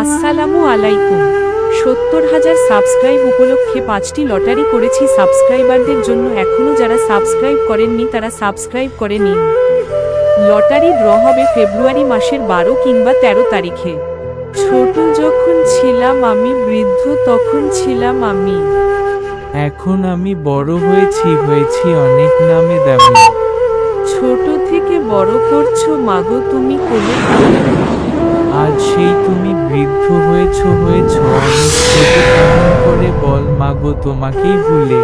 আসসালামু আলাইকুম। সত্তর হাজার সাবস্ক্রাইব উপলক্ষে পাঁচটি লটারি করেছি সাবস্ক্রাইবারদের জন্য। এখনও যারা সাবস্ক্রাইব করেননি, তারা সাবস্ক্রাইব করে নিন। লটারি ড্র হবে ফেব্রুয়ারি মাসের বারো কিংবা ১৩ তারিখে। ছোট যোগ ছিলাম আমি বৃদ্ধ তখন ছিলাম আমি। এখন আমি বড় হয়েছি হয়েছি অনেক নামে দামি। ছোট থেকে বড় করছ মাগো তুমি কোলে। আজ সেই তুমি বৃদ্ধ হয়েছো হয়েছো। অনেক করে বল মাগো তোমাকেই ভুলে।